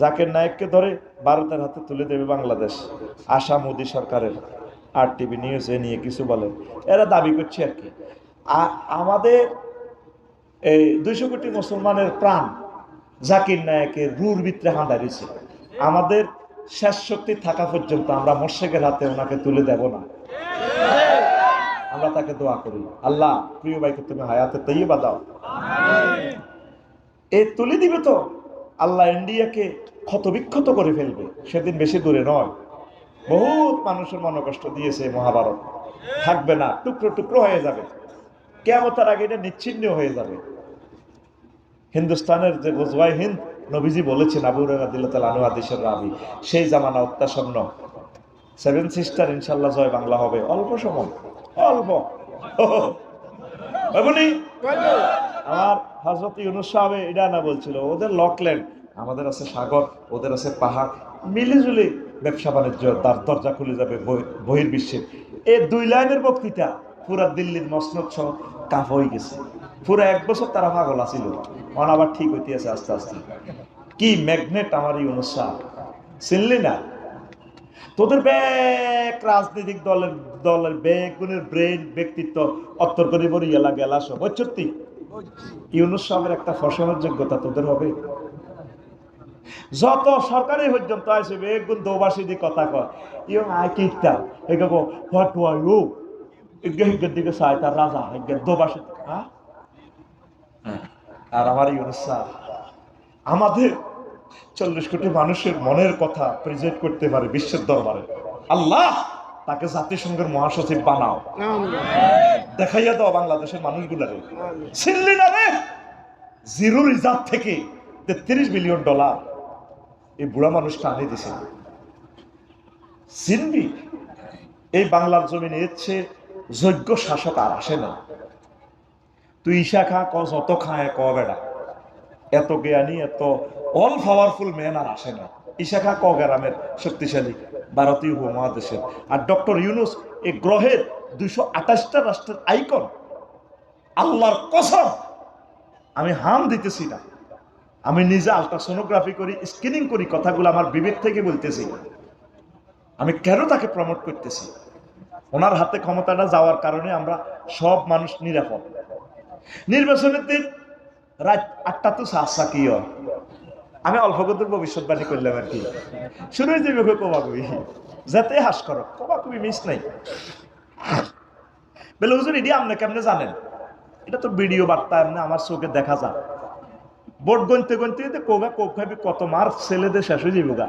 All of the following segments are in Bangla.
জাকের নায়ককে ধরে ভারতের হাতে তুলে দেবে বাংলাদেশ। আশা মোদী সরকারের আর টিভি নিউজ এ নিয়ে কিছু বলে। এরা দাবি করছে আর কি। আমাদের এই দুইশো কোটি মুসলমানের প্রাণ জাকির নায়কের রুর ভিতরে রয়েছে আমাদের শেষ শক্তি থাকা পর্যন্ত আমরা মোর্শেকের হাতে ওনাকে তুলে দেব না। আমরা তাকে দোয়া করি। আল্লাহ, প্রিয় ভাইকে তুমি হায়াতে তৈবা দাও। এ তুলে দিবে তো। আল্লাহ ইন্ডিয়াকে ক্ষতবিক্ষত করে ফেলবে, সেদিন বেশি দূরে নয়। বহুত মানুষের মনোকষ্ট দিয়েছে মহাভারত। থাকবে না, টুকরো টুকরো হয়ে যাবে। কেমতার আগে এটা নিচ্ছিন্ন হয়ে যাবে। হিন্দুস্তানের যে গোজওয়াই হিন্দ, নবীজি বলেছেন, আবু রাদিল্লাহ রাবি, সেই জামানা অত্যাসন্ন। সেভেন সিস্টার ইনশাল্লাহ জয় বাংলা হবে। অল্প সময়, অল্প। আমার হজরত ইউনুস সাহেব এটা না বলছিল, ওদের লকল্যান্ড, আমাদের আছে সাগর, ওদের আছে পাহাড়, মিলিজুলি ব্যবসা বাণিজ্য, তার দরজা খুলে যাবে বহি- বহির্বিশ্বে। এই দুই লাইনের বক্তৃতা পুরা দিল্লির মসনদ সহ কাফ হয়ে গেছে। পুরো এক বছর তারা পাগল আছিল। অন আবার ঠিক হইতে আছে আস্তে আস্তে। কি ম্যাগনেট আমার ইউনুস সাহেব। চিনলি না? তোদের ব্যাগ রাজনৈতিক দলের দলের বেগুনের ব্রেন ব্যক্তিত্ব, অত্তর করে বলি এলা গেলা সব সত্যি ইউনুস সাহেবের একটা ফসলের যোগ্যতা তোদের হবে। যত সরকারি পর্যন্ত আছে বেগুন দোবাসী কথা কয়। ইউ আই এগে গো হোয়াট ইউ এগে হিগের দিকে তার রাজা দোবাসী। হ্যাঁ? আর আমার ইউনুস আমাদের চল্লিশ কোটি মানুষের মনের কথা প্রেজেন্ট করতে পারে বিশ্বের দরবারে। আল্লাহ! তাকে জাতিসংঘের মহাসচিব বানাও। দেখাইয়া দাও বাংলাদেশের মানুষগুলারে। ছিনলি না রে? জিরো রিজার্ভ থেকে তেত্রিশ মিলিয়ন ডলার এই বুড়া মানুষটা আনে দিছে। চিনবি? এই বাংলার জমিনে এসছে যোগ্য শাসক আর আসে না। তুই ঈশা খা ক যত খায় ক বেড়া। এত জ্ঞানী এত অল পাওয়ারফুল ম্যান আর আসে না। ইশাখা ক গ্রামের শক্তিশালী ভারতীয় উপমহাদেশের। আর ডক্টর ইউনুস এই গ্রহের দুইশো আঠাশটা রাষ্ট্রের আইকন। আল্লাহর কসম, আমি হাম দিতেছি না। আমি নিজে আলট্রাসোনোগ্রাফি করি, স্ক্রিনিং করি, কথাগুলো আমার বিবেক থেকে বলতেছি। আমি কেন তাকে প্রমোট করতেছি? ওনার হাতে ক্ষমতাটা যাওয়ার কারণে আমরা সব মানুষ নিরাপদ। নির্বাচনের দিন রাত আটটা তো সাহসা কি? আমি অল্প কদূর ভবিষ্যৎবাণী করলাম আর কি। শুরুই যাবে কবাকবি যাতে হাস করো কবাকবি মিস নাই। বলে হুজুর এটি আপনি কেমনে জানেন? এটা তো ভিডিও বার্তা এমনি আমার চোখে দেখা যায়। বোট গনতে গনতে কোগা কোক খাবি কত মার ছেলেদের শেষ হয়ে যাবে গা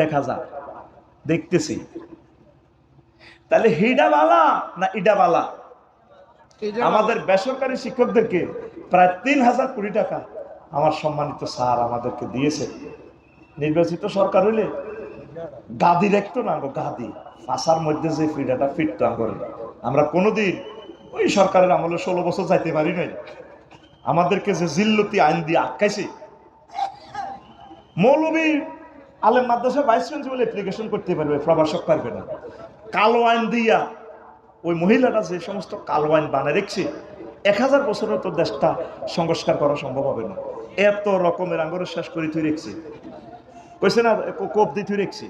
দেখা যায়। দেখতেছি। তাহলে হিডা বালা না ইডা বালা আমাদের বেসরকারি শিক্ষকদেরকে প্রায় তিন হাজার কোটি টাকা আমার সম্মানিত স্যার আমাদেরকে দিয়েছে। নির্বাচিত সরকার হইলে গাদি রাখতো না গো, গাদি। ফাঁসার মধ্যে যে ফিডাটা ফিটতো করে আমরা কোনোদিন ওই সরকারের আমলে ষোলো বছর যাইতে পারি নাই। আমাদেরকে যে জিল্লতি আইন দিয়ে আটকাইছে, মৌলবী আলেম মাদ্রাসা ভাইস প্রিন্সিপাল অ্যাপ্লিকেশন করতে পারবে প্রবাসক পারবে না। কালো আইন দিয়া ওই মহিলাটা যে সমস্ত কালো আইন বানায় রেখছে, এক হাজার বছরের তো দেশটা সংস্কার করা সম্ভব হবে না। এত রকমের আঙ্গরের শেষ করে তুই রেখছি। কইছে না কোপ দিয়ে তুই রেখছি।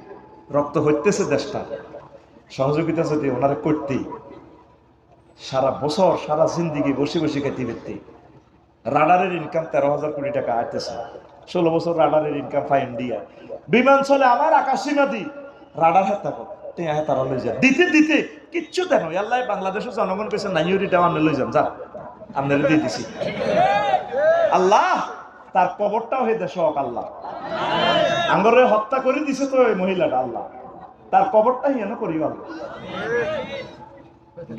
রক্ত হইতেছে দেশটা। সহযোগিতা যদি ওনারা করতেই সারা বছর, সারা জিন্দিগি বসে বসে খেতে পেতে রাডারের ইনকাম তেরো হাজার কোটি টাকা আইতেছে। ষোলো বছর রাডারের ইনকাম পাই ইন্ডিয়া বিমান চলে আমার আকাশ দি রাডার হাত থাকো তারা লই যা দিতে দিতে, কিচ্ছু দেন আল্লাহ বাংলাদেশের জনগণ পেয়েছে নাইরিটা আপনি লই যান, যা। আপনারা দিয়ে দিছি। আল্লাহ! তার কবরটাও হয়ে দেশ আল্লাহ। আঙ্গরে হত্যা করে দিছে তো ওই মহিলাটা আল্লাহ। তার কবরটা হিয়ানো করি আল্লাহ।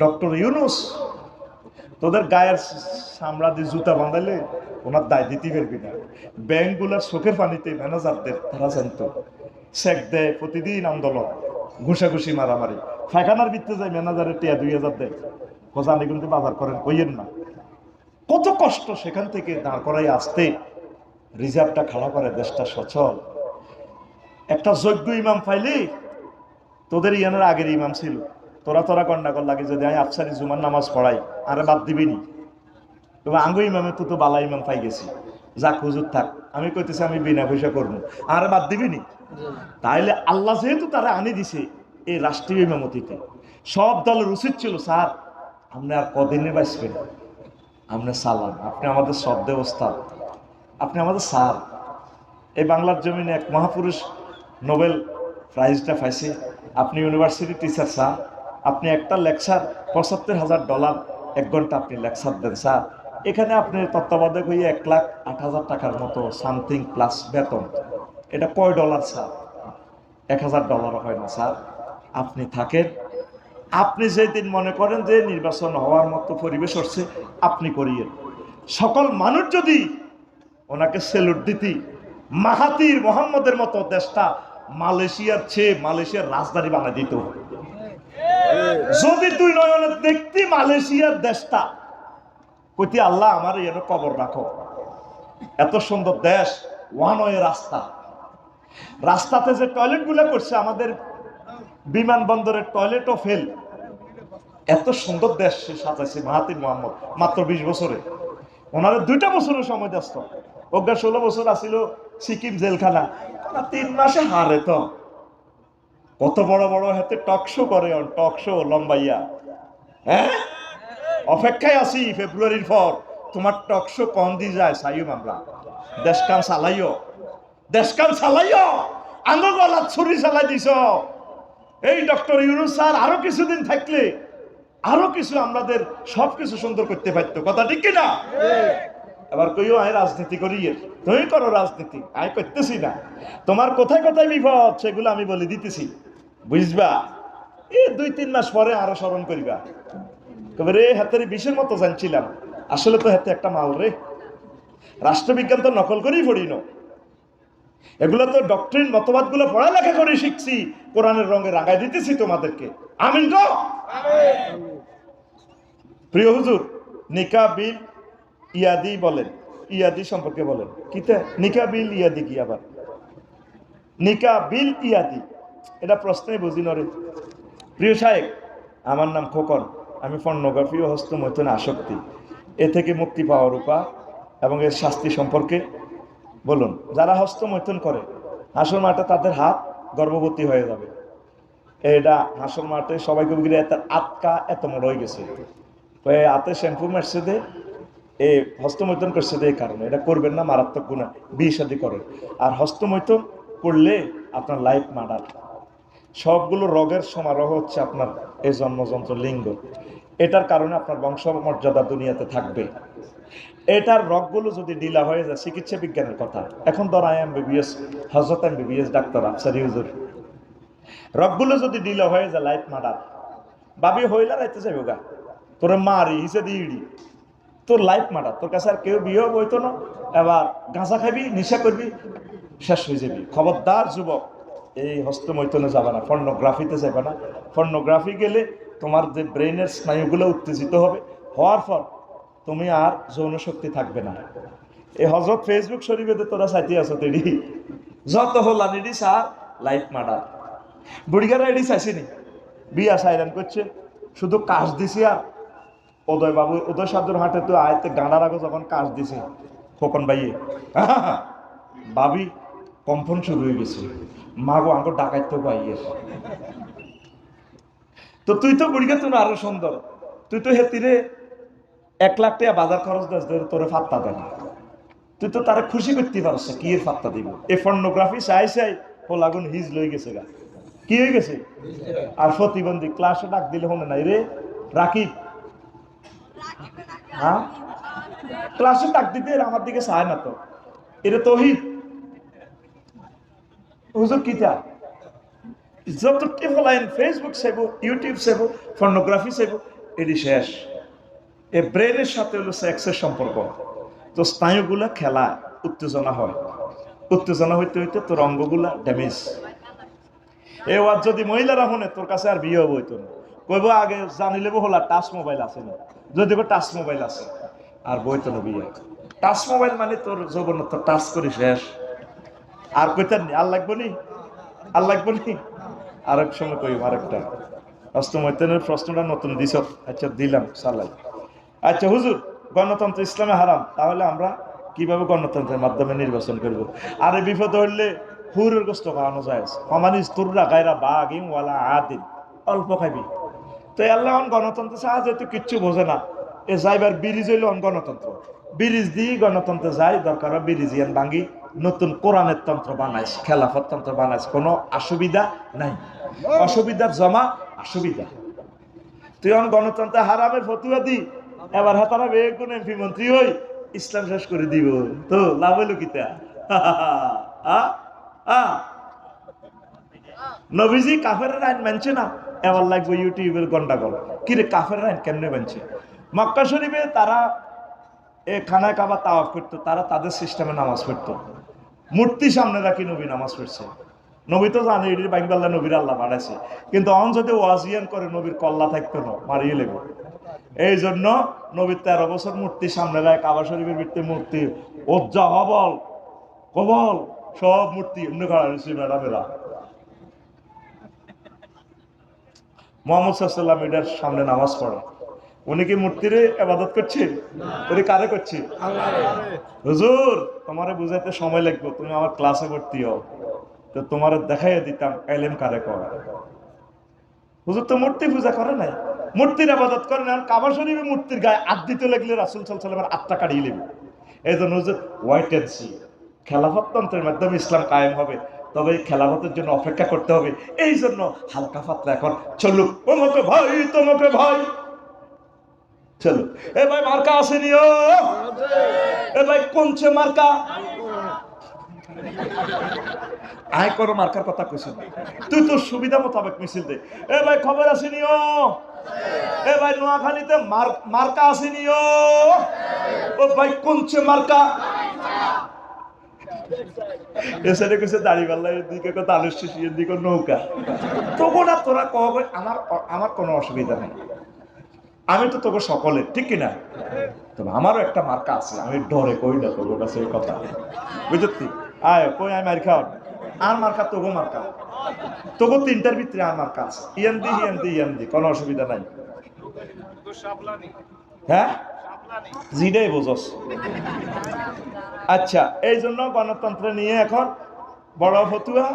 ডক্টর ইউনুস, তোদের গায়ের সামরা দিয়ে জুতা বাঁধালে ওনার দায় দিতে পারবি না। ব্যাংকগুলার চোখের পানিতে ম্যানেজারদের তারা জানতো চেক দেয় প্রতিদিন আন্দোলন, ঘুষাঘুষি মারামারি। ফাইখানার ভিত্তে যায় ম্যানেজারের টিয়া দুই হাজার দেয় খোঁজানি কিন্তু বাজার করেন, কইয়েন না। কত কষ্ট সেখান থেকে দাঁড় করাই আসতে রিজার্ভটা খাড়া করে দেশটা সচল। একটা যোগ্য ইমাম পাইলি, তোদের ইয়ানের আগের ইমাম ছিল। তোরা তোরা কন্যাকর লাগে যদি আমি আফসারি জুমার নামাজ পড়াই, আরে বাদ দিবি নি। তবে আঙ্গু ইমামে তো তো বালা ইমাম পাই গেছি। যাক, হুজুর থাক, আমি কইতেছি আমি বিনা পয়সা করব। আর বাদ দিবিনি তাইলে আল্লাহ যেহেতু তারা আনি দিছে এই রাষ্ট্রীয় ইমামতিতে, সব দলের উচিত ছিল, স্যার, আপনি আর কদিনে বাঁচবেন আপনি সালাম, আপনি আমাদের সব ওস্তাদ আপনি আমাদের স্যার। এই বাংলার জমিনে এক মহাপুরুষ নোবেল প্রাইজটা পাইছে। আপনি ইউনিভার্সিটি টিচার, স্যার। আপনি একটা লেকচার, পঁচাত্তর হাজার ডলার এক ঘণ্টা আপনি লেকচার দেন, স্যার। এখানে আপনি তত্ত্বাবধায়ক হয়ে এক লাখ আট হাজার টাকার মতো সামথিং প্লাস বেতন। এটা কয় ডলার, স্যার? এক হাজার ডলার হয় না, স্যার। আপনি থাকেন। আপনি যেদিন মনে করেন যে নির্বাচন হওয়ার মতো পরিবেশ হচ্ছে, আপনি করিয়েন। সকল মানুষ যদি ওনাকে সেলুট দিতি। মাহাতির মোহাম্মদের মতো দেশটা মালয়েশিয়ার চেয়ে মালয়েশিয়ার রাজধানী বানা দিত। যদি তুই নয়নে দেখতি মালয়েশিয়ার দেশটা, কইতি আল্লাহ আমার এর কবর রাখো। এত সুন্দর দেশ, ওয়ান ওয়ে রাস্তা। রাস্তাতে যে টয়লেটগুলো করছে, আমাদের বিমানবন্দরের টয়লেটও ফেল এত সুন্দর দেশ সে সাজাইছে মাহাতির মোহাম্মদ, মাত্র বিশ বছরে। ওনারা দুইটা বছরের সময় ব্যস্ত। অজ্ঞা ষোলো বছর আসিল সিকিম জেলখানা। তিন মাসে হারে তো। কত বড় বড় হাতে টক শো করে টক শো, লম্বাইয়া। হ্যাঁ? অপেক্ষায় আছি ফেব্রুয়ারির পর। তোমার টকশো কম দিয়ে যায় সাইম আমরা দেশকান চালাইও। দেশকান চালাইও। আঙ্গ গলাত ছুরি চালাই দিছ। এই ডক্টর ইউনুস স্যার, আরও কিছুদিন থাকলে, আরও কিছু আমাদের সব কিছু সুন্দর করতে পারতো। কথা ঠিক কিনা? এবার কইও আয় রাজনীতি করি তুমি করো রাজনীতি আয় করতেছি না। তোমার কোথায় কোথায় বিপদ সেগুলো আমি বলে দিতেছি। বুঝবা? এ দুই তিন মাস পরে আরও স্মরণ করিবা। তবে রে হাতের বিষের মতো জানছিলাম। আসলে তো হাতে একটা মাল রে। রাষ্ট্রবিজ্ঞান তো নকল করেই পড়ি না। এগুলো তো ডক্টরিন মতবাদগুলো পড়ালেখা করে শিখছি। কোরআনের রঙে রাঙায় দিতেছি তোমাদেরকে। আমিন গো? প্রিয় হুজুর নিকা বিল ইয়াদি বলেন, ইয়াদি সম্পর্কে বলেন। কিতে? নিকা বিল ইয়াদি কি আবার? নিকা বিল ইয়াদি। এটা প্রশ্নে বুঝি নরে। প্রিয় সাহেব আমার নাম খোকন। আমি পর্নোগ্রাফি ও হস্তমৈথনে আসক্তি। এ থেকে মুক্তি পাওয়ার উপায় এবং এর শাস্তি সম্পর্কে বলুন। যারা হস্তমৈথুন করে, হাসর মাঠে তাদের হাত গর্ভবতী হয়ে যাবে। এটা হাসর মাঠে সবাইকে বিক্রি এত আটকা এত বড় হয়ে গেছে। তো এই হাতে শ্যাম্পু মারছে দে এই হস্তমৈথুন করছে এই কারণে। এটা করবেন না, মারাত্মক গুণা। বিয়ে শাদি করেন। আর হস্তমৈথুন করলে আপনার লাইফ মার্ডার সবগুলো রোগের সমারোহ হচ্ছে আপনার এই জন্মযন্ত্র লিঙ্গ। এটার কারণে আপনার বংশ মর্যাদা দুনিয়াতে থাকবে। এটার রোগগুলো যদি ডিলা হয়ে যায়, চিকিৎসা বিজ্ঞানের কথা। এখন ধর আই এম বিবিএস হজরত এম বিবিএস ডাক্তার আফসার ইউজুর। রোগগুলো যদি ডিলা হয়ে যায় লাইফ মার্ডার বাবি হইলা রাইতে যাবে গা। তোর মারি, হিসে দিইডি তোর লাইফ মার্ডার তোর কাছে আর কেউ বিয়ে বইতো না, এবার গাঁজা খাবি, নেশা করবি, শেষ হয়ে যাবি। খবরদার যুবক, এই হস্তমৈথনে যাবে না ফর্নোগ্রাফিতে যাবে না। ফর্নোগ্রাফি গেলে তোমার যে ব্রেনের স্নায়ুগুলো উত্তেজিত হবে, হওয়ার পর তুমি আর যৌন শক্তি থাকবে না। এই হজরত ফেসবুক শরীফেতে তোরা সাইতে আছো তেডি, যত হল আনিডি সার লাইফ মার্ডার বুড়িগারা এডি চাইছিনি বিয়া সাইরান করছে, শুধু কাশ দিছি আর উদয় বাবু উদয় সাধুর হাটে তো আয়তে গাঁড়ার আগে যখন কাজ দিছে, খোকন ভাইয়ে। ভাবি, কম্পন শুরু হয়ে গেছে। মাগো আঙ্গো ডাকাইতে পাইয়ের তো তুই তো বুড়িগা তুমি আরও সুন্দর। তুই তো হেতিরে এক লাখ টাকা বাজার খরচ ধরে তোরে ফাত্তা দেয় তুই তো তারা খুশি করতে পারছ কি এর ফাত্তা দিব? এই ফর্নোগ্রাফি চাই চাই হোল আগুন হিজ লই গেছে গা। কি হয়ে গেছে? আর প্রতিবন্ধী ক্লাসে ডাক দিলে হনে নাই রে? রাকিব হ্যাঁ? ক্লাসে ডাক দিতে আমার দিকে না তো। এটা হুজুর কিতা যত ফেসবুক সেবো ইউটিউব ফর্নোগ্রাফি এটি শেষ। এ ব্রেনের সাথে হলো সেক্সের সম্পর্ক। তো স্নায়ুগুলা খেলা উত্তেজনা হয়। উত্তেজনা হইতে হইতে তোর অঙ্গগুলা ড্যামেজ এ ওয়ার যদি মহিলারা হনে তোর কাছে আর বিয়ে হইতো না। কইব আগে জানিলে হলা, টাচ মোবাইল আছে না? যদি টাচ মোবাইল আছে। আর বইতো না বিয়ে টাচ মোবাইল মানে তোর যৌবন তো টাচ করি শেষ। আর কইতেন নি আর লাগবো নি? আর লাগবো নি? আরেক সময় কই আরেকটা। অষ্টমৈতনের প্রশ্নটা নতুন দিছ। আচ্ছা দিলাম, সালাই। আচ্ছা হুজুর, গণতন্ত্র ইসলামে হারাম। তাহলে আমরা কীভাবে গণতন্ত্রের মাধ্যমে নির্বাচন করব? আর এই বিপদ হইলে হুরের গোস্ত খাওয়ানো যায়। সমানিস তুররা গায়রা বাঘ ওয়ালা আদিন। অল্প খাবি তো আল্লাহ গণতন্ত্র ছাড়া যেহেতু কিচ্ছু বোঝে না, এ যাইবার ব্রিজ হইল গণতন্ত্র। ব্রিজ দিয়ে গণতন্ত্র যায়, দরকার হয় ব্রিজিয়ান ভাঙ্গি নতুন কোরআনের তন্ত্র বানাইস, খেলাফত তন্ত্র বানাইস, কোনো অসুবিধা নাই। অসুবিধার জমা, অসুবিধা। তুই অন গণতন্ত্র হারামের ফতুয়া দি, এবার হাতারা বেগুন এমপি মন্ত্রী হই, ইসলাম শেষ করে দিব। তো লাভ হইল কিতা নবীজি কাফের আইন মানছে না। এবার লাগবে ইউটিউবের গন্ডাগোল। কিরে কাফের আইন কেমনে মানছে মক্কা শরীফে তারা এ খানায় কাবা তাওয়াফ করতো, তারা তাদের সিস্টেমে নামাজ পড়তো। মূর্তি সামনে রাখি নবী নামাজ পড়ছে। নবী তো জানে এটির বাইকবাল্লা নবীর আল্লাহ বাড়াইছে কিন্তু অন যদি ওয়াজিয়ান করে, নবীর কল্লা থাকতো না, মারিয়ে লেব এই জন্য নবীর তেরো বছর মূর্তি সামনে রায় কাবা শরীফের ভিত্তি মূর্তি। ওজ্জা হবল, কবল, সব মূর্তি এমনি খাড়া রয়েছে ম্যাডামেরা। মোহাম্মদ সাল্লাম এটার সামনে নামাজ পড়ে উনি কি মূর্তিরে আবাদত করছে? উনি কারে করছে? হুজুর তোমারে বুঝাইতে সময় লাগবে তুমি আমার ক্লাসে ভর্তি হও। তো তোমার দেখাইয়া দিতাম এলেম কারে কর? হুজুর তো মূর্তি পূজা করে নাই। মূর্তির আবাদত করে না কাবা শরীফে মূর্তির গায়ে আদ দিতে লাগলে রাসুল সাল্লামের আত্মা কাটিয়ে নেবে। এই জন্য হুজুর ওয়াইট এন্ড সি খেলাফতন্ত্রের মাধ্যমে ইসলাম কায়েম হবে। তবে খেলাফতের জন্য অপেক্ষা করতে হবে। এই জন্য হালকা পাতলা এখন। চলুক। তোমাকে ভাই তোমাকে ভাই। চলো এ ভাই মার্কা আসেনি ও। এ ভাই কোনছে মার্কা? আয় করো, মার্কার কথা কইছিল তুই তোর সুবিধা মোতাবেক মিছিল দে। এ ভাই খবর আসেনি ও। এ ভাই নোয়াখালীতে মার- মার্কা আসেনি ও ভাই কোনছে মার্কা? দাড়িপাল্লা এদিকে কত আলু শিশি এদিকে নৌকা। তবু না তোরা আমার আমার কোনো অসুবিধা নেই। আমি তো তোকে সকলে ঠিক কিনা তবে আমারও একটা মার্কা আছে আমি ডরে কই না তোর কাছে এই কথা। বুঝতি আয় কই আমি মার খাও আর মার্কা তোগো মার্কা। তোগো তিনটার ভিতরে আর মার্কা আছে। ইয়ান দি ইয়ান দি ইয়ান দি কোনো অসুবিধা নাই। হ্যাঁ? জিডাই বোঝস। আচ্ছা এই জন্য গণতন্ত্র নিয়ে এখন বড় ফতুয়া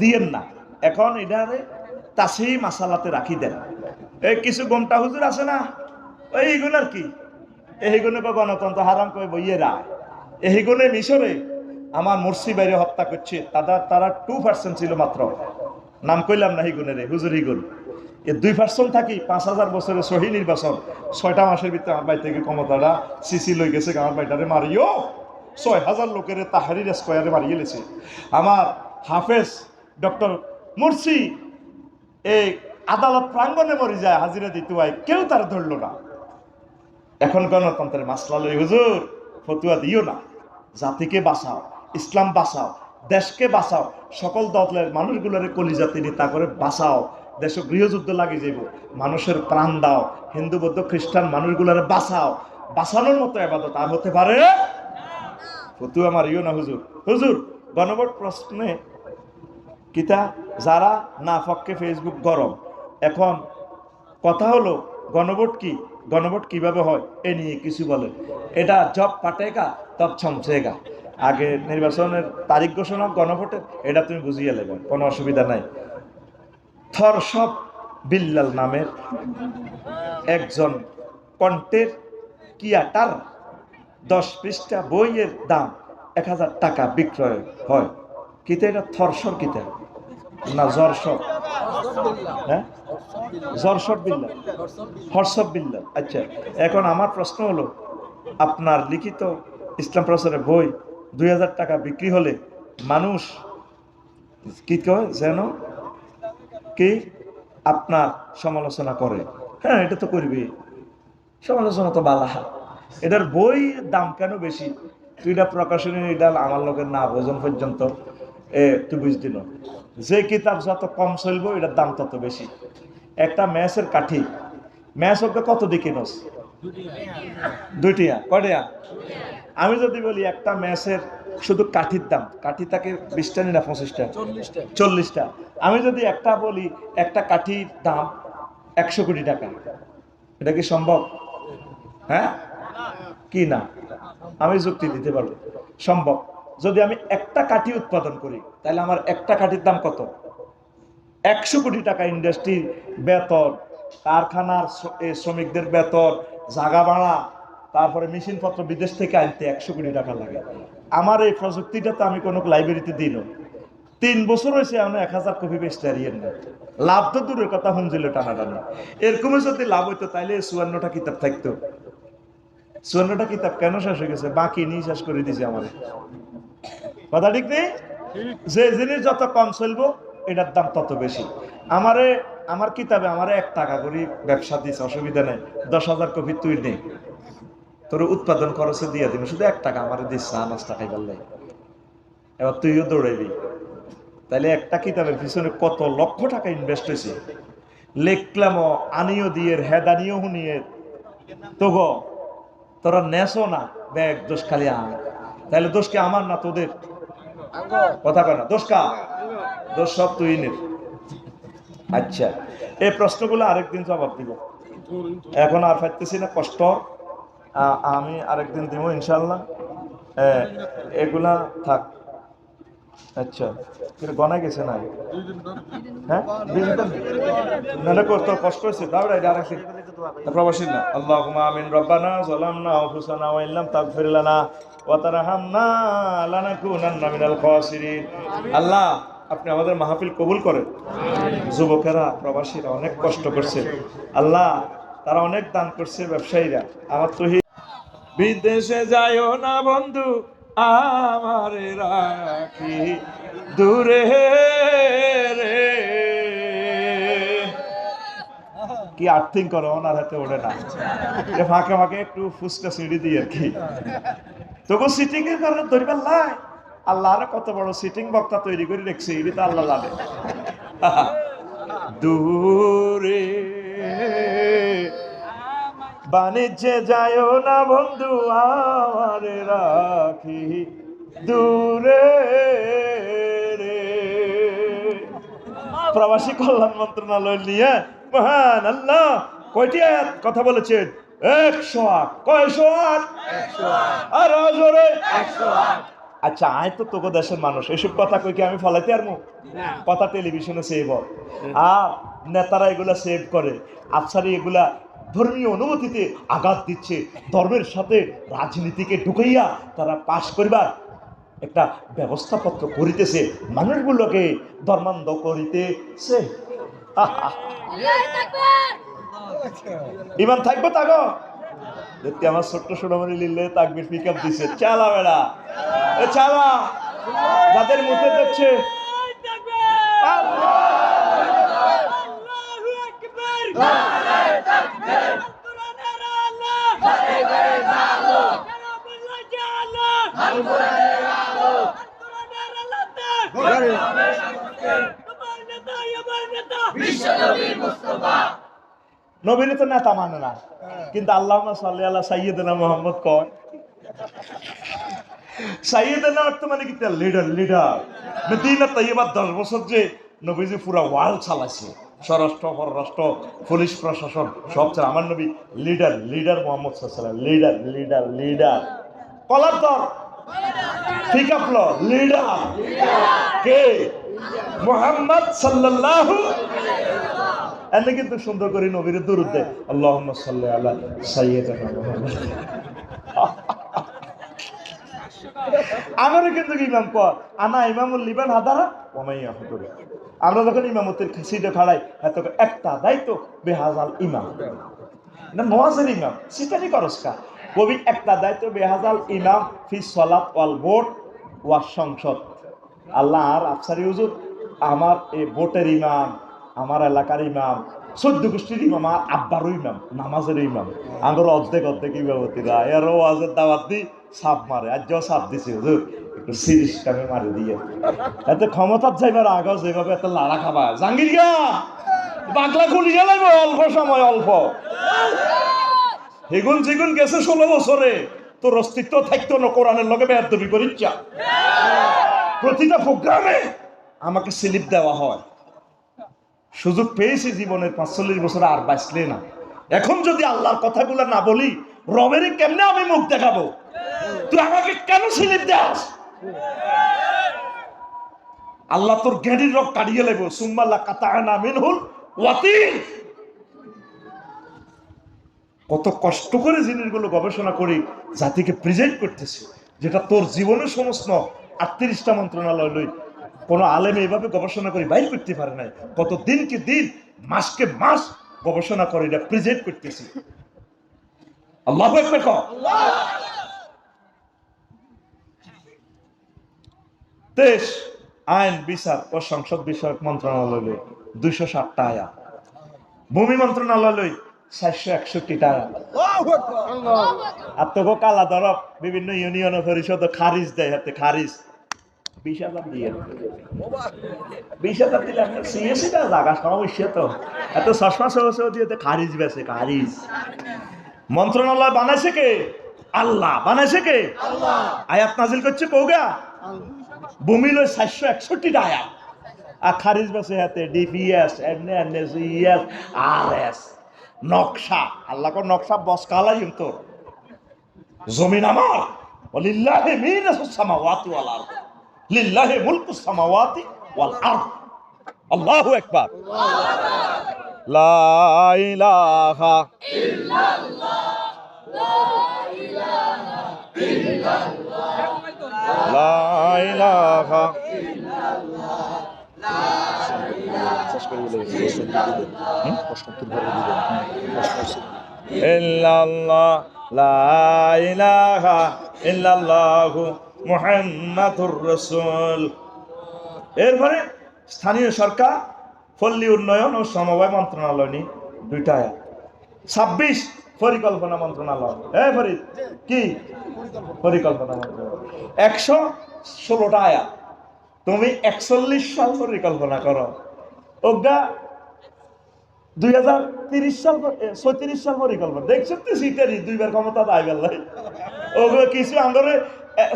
দিয়েন না। এখন এটারে তাসি মাসালাতে রাখি দেন। এই কিছু গমটা হুজুর আছে না? এইগুলো আর কি? এইগুলো বা গণতন্ত্র হারাম করে বইয়ে রায়। এইগুলো মিশরে আমার মুর্শি বাইরে হত্যা করছে। তারা তারা টু পার্সেন্ট ছিল মাত্র। নাম কইলাম না হিগুনের হুজুর হিগুন এ দুই পার্সেন্ট থাকি, পাঁচ হাজার বছরের সহি নির্বাচন। ছয়টা মাসের ভিতরে আমার বাড়ি থেকে ক্ষমতাটা সিসি লই গেছে, আমার বাড়িটারে মারিও। ছয় হাজার লোকের তাহারির স্কোয়ারে মারিয়ে গেছে আমার হাফেজ ডক্টর মুর্শি এই আদালত প্রাঙ্গণে মরি যায়, হাজিরা দিতে হয়, কেউ তার ধরলো না। এখন গণতন্ত্রের মাসলা লই, হুজুর, ফতুয়া দিও না। জাতিকে বাঁচাও, ইসলাম বাঁচাও, দেশকে বাঁচাও, সকল দলের মানুষগুলোর তিনি তা করে বাঁচাও। দেশ গৃহযুদ্ধ লাগি যাইব। মানুষের প্রাণ দাও। হিন্দু, বৌদ্ধ, খ্রিস্টান মানুষগুলোর বাঁচাও। বাঁচানোর মতো আবাদত আর হতে পারে ফতুয়া মারিও না, হুজুর। হুজুর, গণভোট প্রশ্নে কিতা? যারা না পক্ষে ফেসবুক গরম। এখন কথা হলো, গণভোট কি? গণভোট কীভাবে হয়? এ নিয়ে কিছু বলে। এটা জব পাটেগা, তব ছমছেগা। আগে নির্বাচনের তারিখ ঘোষণা, গণভোটের, এটা তুমি বুঝিয়ে নেবে কোনো অসুবিধা নাই। থরসব বিল্লাল নামের একজন কণ্ঠের কিয়াটার দশ পৃষ্ঠা বইয়ের দাম এক হাজার টাকা বিক্রয় হয়। কিতা এটা? থরসর কিতা? না জরসর হ্যাঁ? জরসর বিল্লা হর্ষব বিল্লা আচ্ছা এখন আমার প্রশ্ন হলো, আপনার লিখিত ইসলাম প্রচারের বই দুই হাজার টাকা বিক্রি হলে মানুষ কি কয় যেন কি আপনার সমালোচনা করে? হ্যাঁ এটা তো করবে। সমালোচনা তো বালা। এটার বই দাম কেন বেশি? তুই এটা প্রকাশনী এটা আমার লোকের না বোঝন পর্যন্ত। এ, তুই বুঝতি না। যে কিতাব যত কম চলবো, এটার দাম তত বেশি। একটা ম্যাচের কাঠি। ম্যাচ ওকে কত দিকে নস দুইটিয়া। কটিয়া আমি যদি বলি একটা ম্যাচের শুধু কাঠির দাম কাঠি তাকে বিশটা নি না পঁচিশটা? চল্লিশটা। আমি যদি একটা বলি একটা কাঠির দাম একশো কোটি টাকা। এটা কি সম্ভব? হ্যাঁ? কি না? আমি যুক্তি দিতে পারব। সম্ভব। যদি আমি একটা কাঠি উৎপাদন করি তাহলে আমার একটা কাঠির দাম কত? একশো কোটি টাকা ইন্ডাস্ট্রির বেতন কারখানার শ্রমিকদের বেতন জাগা ভাড়া তারপরে মেশিনপত্র বিদেশ থেকে আনতে একশো কোটি টাকা লাগে। আমার এই প্রযুক্তিটা তো আমি কোনো লাইব্রেরিতে দিই তিন বছর হয়েছে আমি এক হাজার কপি বেচতে হারিয়েন না লাভ তো দূরের কথা হুমছিল টানাটানি। এরকমই যদি লাভ হইতো, তাইলে চুয়ান্নটা কিতাব থাকতো। চুয়ান্নটা কিতাব কেন শেষ হয়ে গেছে? বাকি নিয়ে শেষ করে দিছে আমার। কথা ঠিক নেই? যে জিনিস যত কম চলবো, এটার দাম তত বেশি। আমারে, আমার কিতাবে আমারে এক টাকা করে ব্যবসা দিচ্ছে অসুবিধা নেই। দশ হাজার কপি তুই নেই তোর উৎপাদন খরচে দিয়ে দিবি শুধু এক টাকা, আমারে দিচ্ছে আনাজ টাকাই বললে এবার তুইও দৌড়াইবি। তাহলে একটা কিতাবের পিছনে কত লক্ষ টাকা ইনভেস্ট হয়েছে লেখলামও আনিও দিয়ে, হেদানিও হুনিয়ে তো গো তোরা নেসো না। দেখ, দোষ খালি আমার। তাহলে দোষ কি আমার না তোদের? কথা কয় না। দোষ কা দোষ সব তুই নে। আচ্ছা এই প্রশ্নগুলো আরেকদিন জবাব দিব। এখন আর পাইতেছি না, কষ্ট। আমি আরেকদিন দিব ইনশাল্লাহ। এ, এগুলা থাক। আচ্ছা কিন্তু গনা গেছে না? হ্যাঁ? কষ্ট হয়েছে। আরেকদিন। প্রবাসী খাসিরিন। আল্লাহ আপনি আমাদের মাহফিল কবুল করেন। যুবকেরা প্রবাসীরা অনেক কষ্ট করছে। আল্লাহ তারা অনেক দান করছে ব্যবসায়ীরা। আমার তো বিদেশে যাইও না বন্ধু, আমারে রাখি। দূরে রে। কি আর্থিং করো, ওনার হাতে ওঠে না। ফাঁকে ফাঁকে একটু ফুচকা সিঁড়ি দিয়ে আর কি। তবু সিটিং এর কারণে ধরিবার লাই। আল্লাহ আরও কত বড় সিটিং বক্তা তৈরি করে রেখেছে এটি আল্লাহ জানে দূরে। বাণিজ্যে যায়ও না বন্ধু আমার রাখি দূরে প্রবাসী কল্যাণ মন্ত্রণালয় নিয়ে মহান আল্লাহ কয়টি আয়াত কথা বলেছেন? একশো আট। কয়শো আট? আর জোরে? আচ্ছা আয় তো তোকে দেশের মানুষ এসব কথা কই কি আমি ফলাইতে আর পারব কথা টেলিভিশনে সেভ হয়। আর নেতারা এগুলা সেভ করে। আফসারি এগুলা ধর্মীয় অনুমতিতে আঘাত দিচ্ছে। ধর্মের সাথে রাজনীতিকে ঢুকাইয়া তারা পাশ করিবার একটা ব্যবস্থাপত্র করিতেছে। মানুষগুলোকে ধর্মান্ধ করিতেছে ইমান থাকব তাগো দেখতে আমার ছোট্ট সোনামণি লিলে তাকবির পিক আপ দিছে। চালা বেড়া। এ চালা, যাদের মুখে দেখছে। নবীর তো নেতা মানে না, কিন্তু আল্লাহ সাল্লি আল্লাহ সাইয়েদনা মোহাম্মদ কয়। সাইয়েদনা অর্থ মানে কি? লিডার লিডার দশ বছর যে নবীজি পুরা ওয়ার্ল্ড চালাইছে। স্বরাষ্ট্র, পররাষ্ট্র, পুলিশ প্রশাসন, সব চালা আমার নবী লিডার লিডার মোহাম্মদ সাল্লাম লিডার লিডার লিডার কলার দর ঠিক আপল লিডার কে? মোহাম্মদ সাল্লাল্লাহু এনে কিন্তু সুন্দর করে নবীর দরুদ দেয় আল্লাহুম্মা সাল্লি আলা সাইয়্যিদিনা মুহাম্মদ। আমারও কিন্তু ইমাম কর আনা ইমামুল লিবান হাদারা ওমাইয়া হুদুরে। আমরা যখন ইমামতের সিটে খাড়াই, এত একটা দায়িত্ব বেহাজাল ইমাম। না, নওয়াজের ইমাম সিটানি করসকা কবি, একটা দায়িত্ব বেহাজাল ইমাম ফি সলাত ওয়াল ভোট ওয়ার সংসদ। আল্লাহ আর আফসারি হুজুর, আমার এই ভোটের ইমাম, আমার এলাকার ইমাম, চোদ্দ গোষ্ঠীর ইমাম আর আব্বারও ইমাম নামাজের ইমাম। আমার অর্ধেক অর্ধেক ইমামতিরা এর ওয়াজের দাওয়াত দি সাপ মারে আজ যাও সাপ দিছে, হুজুর। একটু সিরিজ কামে মারি দিয়ে। এত ক্ষমতার যাইবার আগেও যেভাবে এত লাড়া খাবা। জাঙ্গির গা বাংলা খুলি গেলে অল্প সময়, অল্প। হেগুন যেগুন গেছে ষোলো বছরে। তোর অস্তিত্ব থাকতো না, কোরআনের লগে বেয়াদবি করিচ্ছা প্রতিটা প্রোগ্রামে আমাকে স্লিপ দেওয়া হয়। সুযোগ পেয়েছি জীবনের পাঁচচল্লিশ বছর আর বাঁচলে না। এখন যদি আল্লাহর কথাগুলো না বলি রবেরই কেমনে আমি মুখ দেখাবো? তুই আমাকে কেন স্লিপ দাস আল্লাহ তোর গেঁড়ির রক কাটিয়ে লেব সুম্মাল্লা কাতানা মিনহুল ওয়াতিন কত কষ্ট করে জিনিসগুলো গবেষণা করি, জাতিকে প্রেজেন্ট করতেছি, যেটা তোর জীবনের সমস্ত আটত্রিশটা মন্ত্রণালয় লই কোনো আলেমে এভাবে গবেষণা করে বাইর করতে পারে নাই। কত দিনকে দিন, মাসকে মাস গবেষণা করে, এটা প্রেজেন্ট করতেছি। আল্লাহ একবার দেশ, আইন, বিচার ও সংসদ বিষয়ক মন্ত্রণালয় দুইশো ষাটটা আয়া। ভূমি মন্ত্রণালয় চারশো একষট্টি টাকা আর তোকে কালা দরব বিভিন্ন ইউনিয়ন পরিষদ খারিজ দেয়। হাতে খারিজ সমস্যা তো। চশমা খারিজ বেছে খারিজ মন্ত্রণালয় বানাইছে কে? আল্লাহ। বানাইছে কে? আয়াত নাজিল করছে কৌগা ভূমি লয় চারশো একষট্টিটা আয়াত। আর খারিজ বেছে হাতে ডিপিএস এমনি এমনি সিএস আর এস নকশা আল্লাহ নকশা বস কালাই তোর জমিন আমার লিল্লাহে মিনাসুস সামাওয়াতি ওয়াল আরদ লিল্লাহি মুলকুস সামাওয়াতি ওয়াল আরদ আল্লাহু লা শেষ করে বলে ইল্লাল্লাহ লা ইলাহা ইল্লাল্লাহু মুহাম্মাদুর রাসূল। এরপরে স্থানীয় সরকার পল্লী উন্নয়ন ও সমবায় মন্ত্রণালয় নি দুইটা ছাব্বিশ পরিকল্পনা মন্ত্রণালয়। এ ফরিদ, কি? পরিকল্পনা মন্ত্রণালয়। একশো ষোলোটা আয়াত। তুমি একচল্লিশ সাল পরিকল্পনা করো। ওগা দুই হাজার তিরিশ সাল ছত্রিশ সাল পরিকল্পনা। দেখছেন তো সিটারি, দুইবার ক্ষমতা দায় বেলাই ওগুলো কিছু আন্দোলনে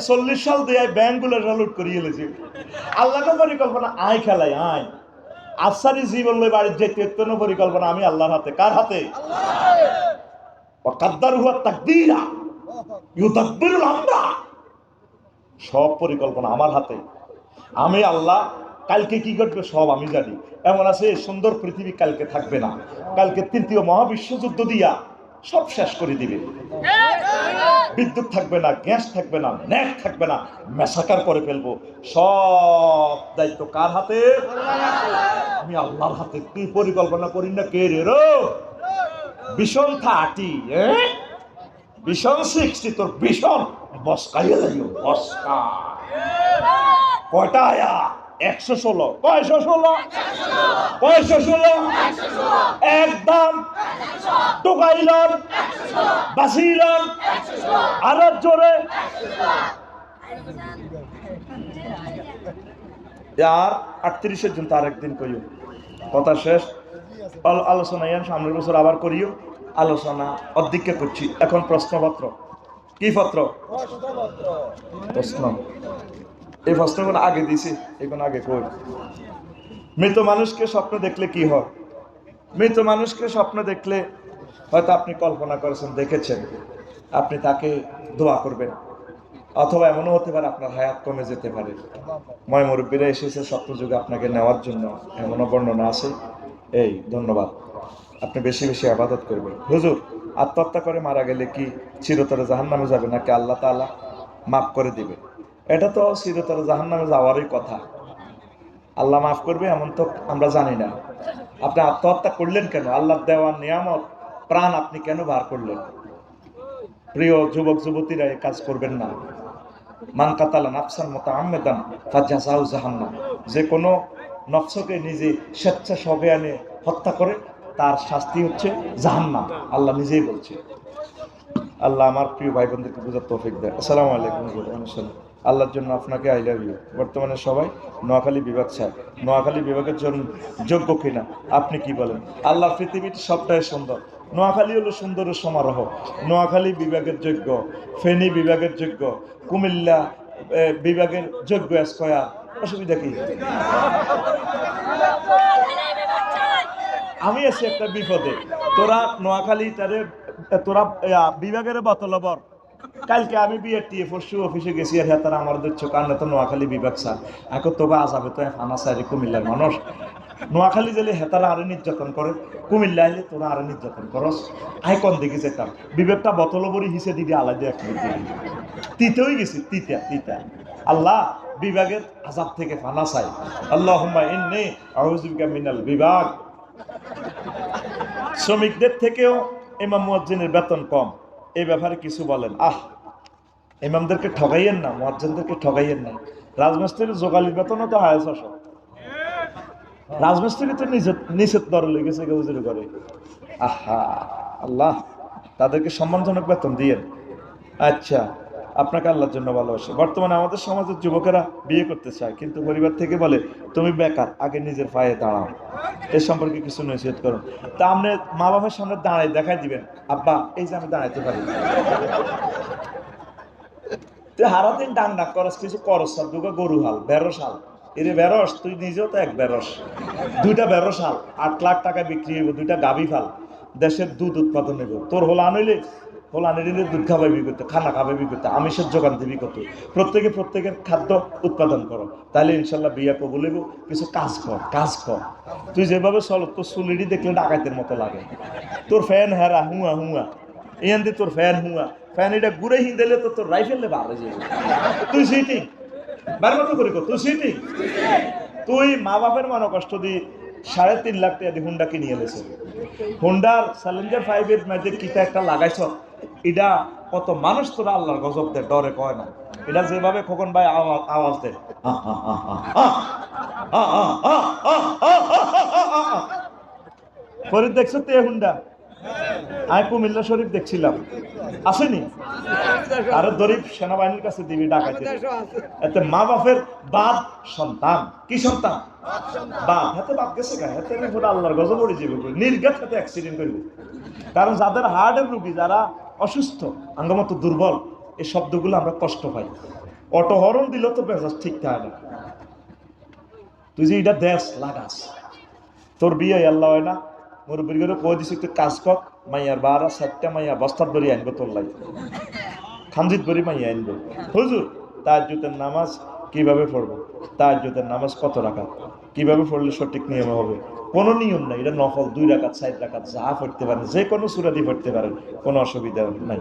চল্লিশ সাল দিয়ে ব্যাংকগুলো লুট করিয়ে এলেছে আল্লাহকে পরিকল্পনা আয় খেলাই, আয়। আফসারি জীবন বাড়ির যেতে কোনো পরিকল্পনা আমি আল্লাহর হাতে। কার হাতে? ইউদাব্বিরুল আমরা সব পরিকল্পনা আমার হাতে। আমি আল্লাহ কালকে কি ঘটবে সব আমি জানি। এমন আছে সুন্দর পৃথিবী কালকে থাকবে না। কালকে তৃতীয় মহাবিশ্বযুদ্ধ দিয়া সব শেষ করে দিবে। বিদ্যুৎ থাকবে না, গ্যাস থাকবে না, নেট থাকবে না, মেসাকার করে ফেলব। সব দায়িত্ব কার হাতে? আমি আল্লাহর হাতে। কি পরিকল্পনা করি না? কে রো ভীষণ থার্টি ভীষণ সিক্সটি তোর ভীষণ বসকাইয়া যাইও, বসকা। কয়টা আয়া? একশো ষোলো। কয়শো ষোলো? কয়শো ষোলো? একদম। টুকাইলন। বাসিলন আরও জোরে। আর আটত্রিশের জন্য আরেকদিন কইও। কথা শেষ? আলোচনা ইয়ান সামনের বছর আবার করিও। আলোচনা অধিক্ষা করছি। এখন প্রশ্নপত্র। কি পত্র? প্রশ্ন। এই প্রশ্নগুলো আগে দিছি, এখন আগে কই? মৃত মানুষকে স্বপ্ন দেখলে কি হয়? মৃত মানুষকে স্বপ্ন দেখলে হয়তো আপনি কল্পনা করেছেন, দেখেছেন। আপনি তাকে দোয়া করবেন। অথবা এমনও হতে পারে আপনার হায়াত কমে যেতে পারে। ময় মুরব্বীরা এসেছে স্বপ্নযুগে আপনাকে নেওয়ার জন্য। এমনও বর্ণনা আছে। এই, ধন্যবাদ। আপনি বেশি বেশি আবাদত করবেন। হুজুর, আত্মহত্যা করে মারা গেলে কি চিরতরে জাহান নামে যাবে নাকি আল্লাহ তাআলা মাফ করে দিবে? এটা তো চিরতরে জাহান নামে যাওয়ারই কথা। আল্লাহ মাফ করবে এমন তো আমরা জানি না। আপনি আত্মহত্যা করলেন কেন? আল্লাহ দেওয়ার নিয়ামত, প্রাণ আপনি কেন বার করলেন? প্রিয় যুবক, যুবতীরা এই কাজ করবেন না। মান কাতালা নাফসান মতো আহমেদান জাহান্নাম। যে কোনো নফসকে নিজে স্বেচ্ছা সবে আনে হত্যা করে, তার শাস্তি হচ্ছে জাহান্নাম। আল্লাহ নিজেই বলছে। আল্লাহ আমার প্রিয় ভাই বোনদেরকে বুঝার তৌফিক দেয়। আসসালামু আলাইকুম আল্লাহর জন্য আপনাকে আই লাভ ইউ। বর্তমানে সবাই নোয়াখালী বিভাগ চায় নোয়াখালী বিভাগের জন্য যোগ্য কিনা, আপনি কি বলেন? আল্লাহ পৃথিবীটি সবটাই সুন্দর। নোয়াখালী হলো সুন্দরের সমারোহ। নোয়াখালী বিভাগের যোগ্য, ফেনী বিভাগের যোগ্য, কুমিল্লা বিভাগের যোগ্য স্কয়ার। অসুবিধা কি? আমি আছি একটা বিপদে। তোরা নোয়াখালীটারে এ, তোরা ইয়া, বিভাগের বতলবর কালকে আমি বিয়ের টিয়ে পরশু অফিসে গেছি আর হ্যাঁ তারা আমার দিচ্ছ কারণ তো নোয়াখালী বিভাগ স্যার। এখন তোকে আজাবে তো ফানা সাইরে কুমিল্লার মানুষ। নোয়াখালী গেলে হেতারা আরে নির্যাতন করে। কুমিল্লা আইলে তোরা আরে নির্যাতন করস। আই কোন দিকে যেতাম? বিবেকটা বতলবরই হিসে দিবি আলাদা এক তিতেই গেছি তিতা তিতা। আল্লাহ বিভাগের আজাব থেকে ফানা চাই। আল্লাহ মিনাল বিভাগ। শ্রমিকদের থেকেও ইমাম মুয়াজ্জিনের বেতন কম। এই ব্যাপারে কিছু বলেন। আহ, ইমামদেরকে ঠগাইয়েন না, মুয়াজ্জিনদেরকে ঠগাইয়েন না। রাজমিস্ত্রির জোগালির বেতনও তো হায় ছশো। রাজমিস্ত্রি তো নিচের নিচের দরে লেগেছে গৌজুরি করে আহা, আল্লাহ, তাদেরকে সম্মানজনক বেতন দিয়েন। আচ্ছা আপনাকে আল্লাহর জন্য ভালোবাসে। বর্তমানে আমাদের সমাজের যুবকেরা বিয়ে করতে চায়, কিন্তু পরিবার থেকে বলে, তুমি বেকার, আগে নিজের পায়ে দাঁড়াও। এ সম্পর্কে কিছু নৈশিত করুন। তা আপনি মা বাবার সামনে দাঁড়াই দেখাই দিবেন, আব্বা, এই যে আমি দাঁড়াইতে পারি। তুই হারাদিন ডাং ডাক করস, কিছু করস সব দুটো গরু হাল, বেরস হাল। এরে বেরস, তুই নিজেও তো এক বেরস। দুইটা বেরস হাল, আট লাখ টাকা বিক্রি হইব, দুইটা গাবি ফাল। দেশের দুধ উৎপাদন হইব। তোর হোলা আনইলে আনিলে দুধ খাবাইবি করতে খানা খাবাইবি করতে আমিষের যোগান দিবি কত? প্রত্যেকে প্রত্যেকের খাদ্য উৎপাদন করো। তাহলে ইনশাল্লাহ বিয়া কবুল হইব, কিছু কাজ কর কাজ কর। তুই যেভাবে চল তোর চুলিটি দেখলে ডাকাইতের মতো লাগে। তোর ফ্যান হেরা, হুয়া হুয়া। এখান দিয়ে তোর ফ্যান, হুয়া। ফ্যান এটা ঘুরে হিন দিলে তো তোর রাইফেলে বার হয়ে যাবে তুই সিটিং? বার মতো করে তুই সিটিং? তুই মা বাপের মানো কষ্ট দিয়ে সাড়ে তিন লাখ টাকা দিয়ে হুন্ডা কিনে এনেছে। হুন্ডার চ্যালেঞ্জার ফাইভের মধ্যে কিতা একটা লাগাইছ এটা কত মানুষ তোরা আল্লাহর গজব দেয়, ডরে কয় না। এটা যেভাবে খোকন ভাই আওয়াজ দেয়। ফরিদ দেখছ তে হুন্ডা? আমি কুমিল্লা শরীফ দেখছিলাম। আসেনি? আরও দরিব সেনাবাহিনীর কাছে দিবি ডাকাইতে এতে মা বাপের বাপ সন্তান। কি সন্তান? বাপ। হাতে বাপ গেছে গা হাতে পুরো আল্লাহর গজব পড়ে যাবে নির্ঘাত হাতে অ্যাক্সিডেন্ট করবে কারণ যাদের হার্টের রুগী যারা অসুস্থ আঙ্গমত দুর্বল এই শব্দগুলো আমরা কষ্ট পাই। অটো হরণ দিলেও তো ঠিক থাকে না। তুই যে এটা দেশ লাগাস। তোর বিয়ে আল্লাহ হয় না। মুরব্বীর কয়ে দিছি, তুই কাজ কর, মাইয়ার বারা সাতটা মাইয়া বস্তার বরি আনব তোর লাই খানজিত ভরি মাইয়া আনব। হুজুর তার জুতের নামাজ কীভাবে পড়ব? তার জুতের নামাজ কত রাখা কীভাবে পড়লে সঠিক নিয়ম হবে? কোনো নিয়ম নাই, এটা নকল দুই রাখাত সাইড রাখাত যা পড়তে পারেন, যে কোনো সুরাদি পড়তে পারেন, কোনো অসুবিধা নাই।